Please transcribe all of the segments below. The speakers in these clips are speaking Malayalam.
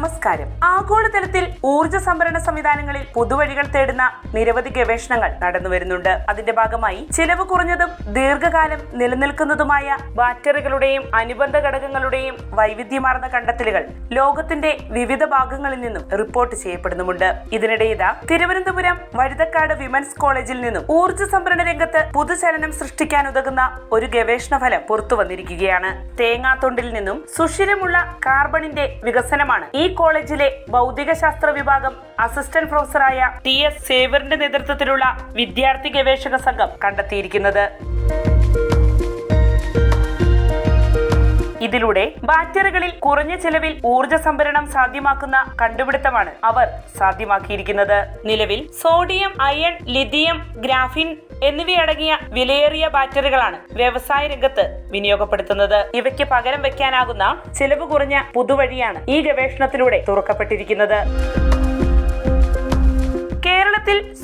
നമസ്കാരം. ആഗോളതലത്തിൽ ഊർജ സംഭരണ സംവിധാനങ്ങളിൽ പുതുവഴികൾ തേടുന്ന നിരവധി ഗവേഷണങ്ങൾ നടന്നു വരുന്നുണ്ട്. അതിന്റെ ഭാഗമായി ചിലവ് കുറഞ്ഞതും ദീർഘകാലം നിലനിൽക്കുന്നതുമായ ബാറ്ററികളുടെയും അനുബന്ധ ഘടകങ്ങളുടെയും വൈവിധ്യമാർന്ന കണ്ടെത്തലുകൾ ലോകത്തിന്റെ വിവിധ ഭാഗങ്ങളിൽ നിന്നും റിപ്പോർട്ട് ചെയ്യപ്പെടുന്നുമുണ്ട്. ഇതിനിടെ ഇതാ തിരുവനന്തപുരം വഴുതക്കാട് വിമൻസ് കോളേജിൽ നിന്നും ഊർജ സംഭരണ രംഗത്ത് പുതുചലനം സൃഷ്ടിക്കാൻ ഉതകുന്ന ഒരു ഗവേഷണ ഫലം പുറത്തു വന്നിരിക്കുകയാണ് തേങ്ങാത്തൊണ്ടിൽ നിന്നും സുഷിരമുള്ള കാർബണിന്റെ വികസനമാണ് ഈ കോളേജിലെ ഭൗതികശാസ്ത്ര വിഭാഗം അസിസ്റ്റന്റ് പ്രൊഫസറായ ടി എസ് സേവറിന്റെ നേതൃത്വത്തിലുള്ള വിദ്യാർത്ഥി ഗവേഷക സംഘം കണ്ടെത്തിയിരിക്കുന്നത്. ഇതിലൂടെ ബാറ്ററികളിൽ കുറഞ്ഞ ചെലവിൽ ഊർജ സംഭരണം സാധ്യമാക്കുന്ന കണ്ടുപിടുത്തമാണ് അവർ സാധ്യമാക്കിയിരിക്കുന്നത്. നിലവിൽ സോഡിയം അയൺ ലിഥിയം ഗ്രാഫിൻ എന്നിവയടങ്ങിയ വിലയേറിയ ബാറ്ററികളാണ് വ്യവസായ രംഗത്ത് വിനിയോഗപ്പെടുത്തുന്നത്. ഇവയ്ക്ക് പകരം വെക്കാനാകുന്ന ചെലവ് കുറഞ്ഞ പുതുവഴിയാണ് ഈ ഗവേഷണത്തിലൂടെ തുറക്കപ്പെട്ടിരിക്കുന്നത്.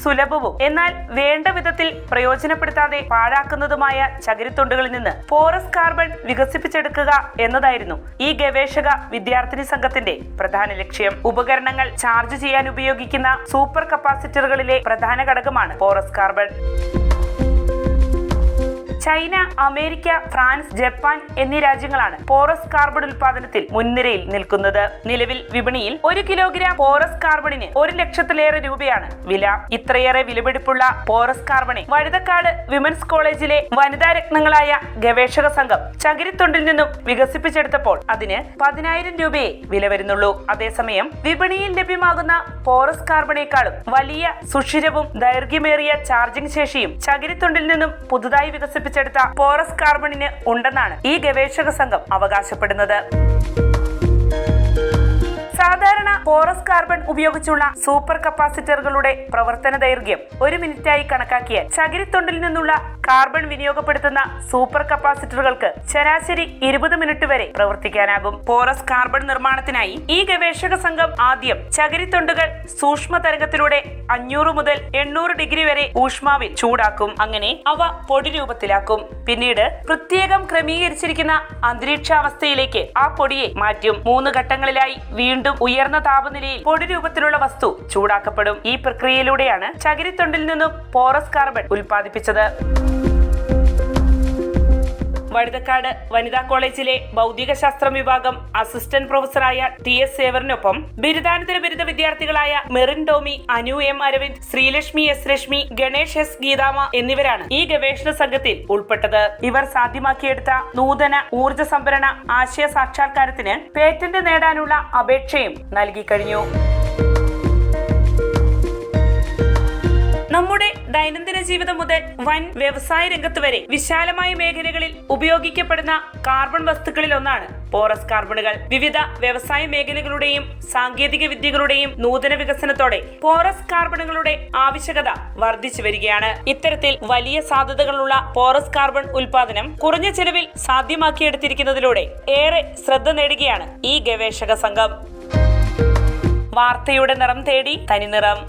സുലഭവും. എന്നാൽ വേണ്ട വിധത്തിൽ പ്രയോജനപ്പെടുത്താതെ പാഴാക്കുന്നതുമായ ചകിരിത്തൊണ്ടുകളിൽ നിന്ന് ഫോറസ്റ്റ് കാർബൺ വികസിപ്പിച്ചെടുക്കുക എന്നതായിരുന്നു ഈ ഗവേഷക വിദ്യാർത്ഥിനി സംഘത്തിന്റെ പ്രധാന ലക്ഷ്യം. ഉപകരണങ്ങൾ ചാർജ് ചെയ്യാൻ ഉപയോഗിക്കുന്ന സൂപ്പർ കപ്പാസിറ്ററുകളിലെ പ്രധാന ഘടകമാണ് forest carbon. China America France Japan എന്നീ രാജ്യങ്ങളാണ് പോറസ് കാർബൺ ഉൽപാദനത്തിൽ മുൻനിരയിൽ നിൽക്കുന്നത്. നിലവിൽ വിപണിയിൽ ഒരു കിലോഗ്രാം പോറസ് കാർബണിന് ഒരു ലക്ഷത്തിലേറെ രൂപയാണ് വില. ഇത്രയേറെ വിലപിടിപ്പുള്ള പോറസ് കാർബണെ വഴുതക്കാട് വിമൻസ് കോളേജിലെ വനിതാ രത്നങ്ങളായ ഗവേഷക സംഘം ചകിരിത്തൊണ്ടിൽ നിന്നും വികസിപ്പിച്ചെടുത്തപ്പോൾ അതിന് പതിനായിരം രൂപയെ വില വരുന്നുള്ളൂ. അതേസമയം വിപണിയിൽ ലഭ്യമാകുന്ന പോറസ് കാർബണേക്കാളും വലിയ സുഷിരവും ദൈർഘ്യമേറിയ ചാർജിംഗ് ശേഷിയും ചകിരിത്തൊണ്ടിൽ നിന്നും പുതുതായി വികസിപ്പിച്ചെടുത്ത പോറസ് കാർബണിന് ഉണ്ടെന്നാണ് ഈ ഗവേഷക സംഘം അവകാശപ്പെടുന്നത്. സാധാരണ പോറസ് കാർബൺ ഉപയോഗിച്ചുള്ള സൂപ്പർ കപ്പാസിറ്ററുകളുടെ പ്രവർത്തന ദൈർഘ്യം ഒരു മിനിറ്റായി കണക്കാക്കിയാൽ ചകിരിത്തൊണ്ടിൽ നിന്നുള്ള കാർബൺ വിനിയോഗപ്പെടുത്തുന്ന സൂപ്പർ കപ്പാസിറ്ററുകൾക്ക് ശരാശരി ഇരുപത് മിനിറ്റ് വരെ പ്രവർത്തിക്കാനാകും. പോറസ് കാർബൺ നിർമ്മാണത്തിനായി ഈ ഗവേഷക സംഘം ആദ്യം ചകിരിത്തൊണ്ടുകൾ സൂക്ഷ്മ തരംഗത്തിലൂടെ അഞ്ഞൂറ് മുതൽ എണ്ണൂറ് ഡിഗ്രി വരെ ഊഷ്മാവിൽ ചൂടാക്കും. അങ്ങനെ അവ പൊടി രൂപത്തിലാക്കും. പിന്നീട് പ്രത്യേകം ക്രമീകരിച്ചിരിക്കുന്ന അന്തരീക്ഷാവസ്ഥയിലേക്ക് ആ പൊടിയെ മാറ്റും. മൂന്ന് ഘട്ടങ്ങളിലായി വീണ്ടും ഉയർന്ന താപനിലയിൽ പൊടി രൂപത്തിലുള്ള വസ്തു ചൂടാക്കപ്പെടും. ഈ പ്രക്രിയയിലൂടെയാണ് ചകിരിത്തൊണ്ടിൽ നിന്നും പോറസ് കാർബൺ ഉൽപ്പാദിപ്പിച്ചത്. വഴുതക്കാട് വനിതാ കോളേജിലെ ഭൗതികശാസ്ത്രം വിഭാഗം അസിസ്റ്റന്റ് പ്രൊഫസറായ ടി എസ് സേവറിനൊപ്പം ബിരുദാനന്തര ബിരുദ വിദ്യാർത്ഥികളായ Merin Tomy Anu M Aravind Sreelakshmi S Rashmi Ganesh S ഗീതാമ എന്നിവരാണ് ഈ ഗവേഷണ സംഘത്തിൽ ഉൾപ്പെട്ടത്. ഇവർ സാധ്യമാക്കിയെടുത്ത നൂതന ഊർജ സംഭരണ ആശയ സാക്ഷാത്കാരത്തിന് പേറ്റന്റ് നേടാനുള്ള അപേക്ഷയും നൽകി കഴിഞ്ഞു. നമ്മുടെ ദൈനംദിന ജീവിതം മുതൽ വൻ വ്യവസായ രംഗത്ത് വരെ വിശാലമായ മേഖലകളിൽ ഉപയോഗിക്കപ്പെടുന്ന കാർബൺ വസ്തുക്കളിൽ ഒന്നാണ് പോറസ് കാർബണുകൾ. വിവിധ വ്യവസായ മേഖലകളുടെയും സാങ്കേതിക വിദ്യകളുടെയും നൂതന വികസനത്തോടെ പോറസ് കാർബണുകളുടെ ആവശ്യകത വർദ്ധിച്ചു വരികയാണ്. ഇത്തരത്തിൽ വലിയ സാധ്യതകളുള്ള പോറസ് കാർബൺ ഉൽപാദനം കുറഞ്ഞ ചെലവിൽ സാധ്യമാക്കിയെടുത്തിരിക്കുന്നതിലൂടെ ഏറെ ശ്രദ്ധ നേടുകയാണ് ഈ ഗവേഷക സംഘം. വാർത്തയുടെ നിറം തേടി തനിനിറം.